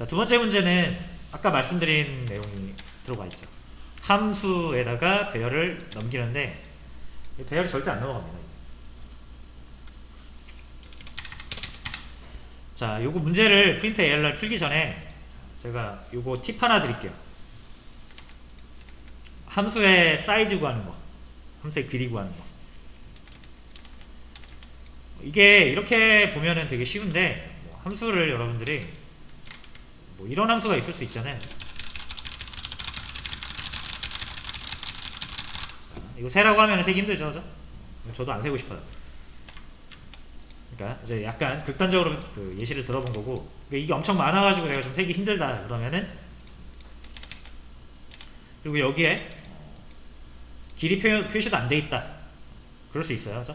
자, 두 번째 문제는 아까 말씀드린 내용이 들어가 있죠. 함수에다가 배열을 넘기는데 이 배열이 절대 안 넘어갑니다. 자, 요거 문제를 프린트 ARR 풀기 전에 제가 요거 팁 하나 드릴게요. 함수의 사이즈 구하는 거, 함수의 길이 구하는 거. 이게 이렇게 보면은 되게 쉬운데 뭐 함수를 여러분들이 뭐 이런 함수가 있을 수 있잖아요. 자, 이거 세라고 하면 세기 힘들죠, 그죠? 저도 안 세고 싶어요. 그러니까 이제 약간 극단적으로 그 예시를 들어본 거고 그러니까 이게 엄청 많아가지고 내가 좀 세기 힘들다 그러면은 그리고 여기에 길이 표, 표시도 안 돼 있다 그럴 수 있어요 그죠?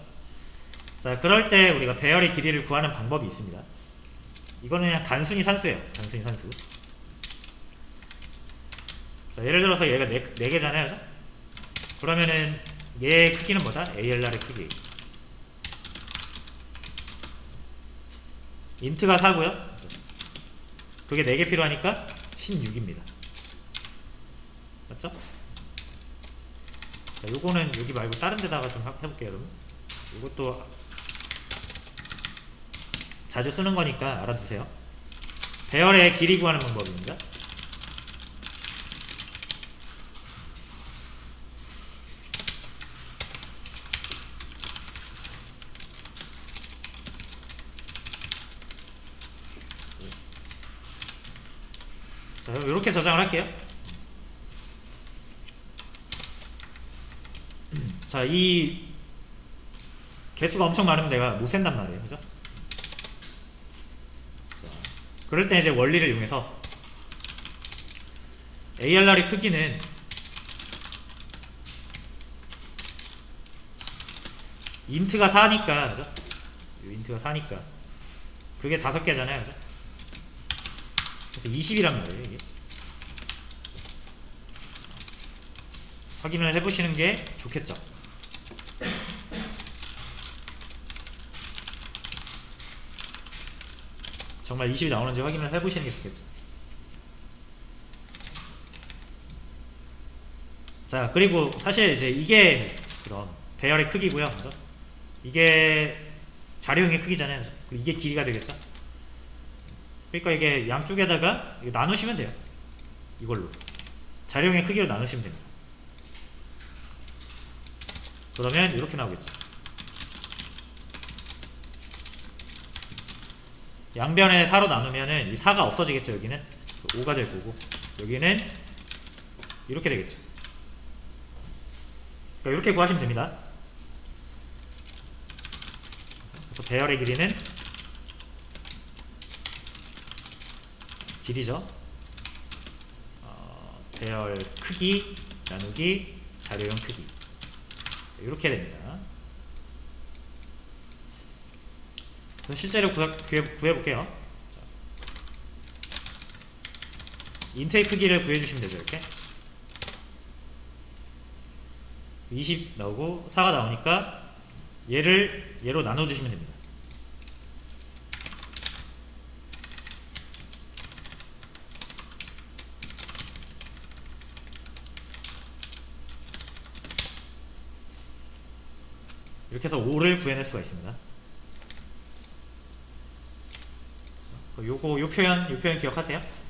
자 그럴 때 우리가 배열의 길이를 구하는 방법이 있습니다 이거는 그냥 단순히 산수예요. 단순히 산수. 자 예를 들어서 얘가 4, 네 개잖아요. 그죠? 그러면은 얘의 크기는 뭐다? ALR의 크기. 인트가 4고요. 그게 4개 필요하니까 16입니다. 맞죠? 자, 요거는 여기 말고 다른 데다가 좀 하- 해볼게요 여러분. 이것도 자주 쓰는 거니까 알아두세요 배열의 길이 구하는 방법입니다 자, 이렇게 저장을 할게요. 자, 이 개수가 엄청 많으면 내가 못 센단 말이에요. 그죠? 자, 그럴 때 이제 원리를 이용해서 ARR의 크기는 인트가 4니까, 그죠? 이 인트가 4니까. 그게 다섯 개잖아요. 그죠? 그래서 20이란 말이에요, 이게. 확인을 해보시는 게 좋겠죠. 정말 20이 나오는지 확인을 해보시는 게 좋겠죠. 자, 그리고 사실 이제 이게 그런 배열의 크기고요. 그죠? 이게 자료형의 크기잖아요. 그죠? 이게 길이가 되겠죠. 그러니까 이게 양쪽에다가 이거 나누시면 돼요. 이걸로. 자료형의 크기로 나누시면 됩니다. 그러면 이렇게 나오겠죠. 양변에 4로 나누면은 이 4가 없어지겠죠, 여기는. 5가 될 거고. 여기는 이렇게 되겠죠. 그러니까 이렇게 구하시면 됩니다. 그래서 배열의 길이는 길이죠. 어, 배열 크기 나누기 자료형 크기 이렇게 됩니다. 그럼 실제로 구해. 자. 인트의 크기를 구해주시면 되죠. 이렇게 20 나오고 4가 나오니까 얘를 얘로 나눠주시면 됩니다. 이렇게 해서 5를 구해낼 수가 있습니다. 요거 요 표현 요 표현 기억하세요?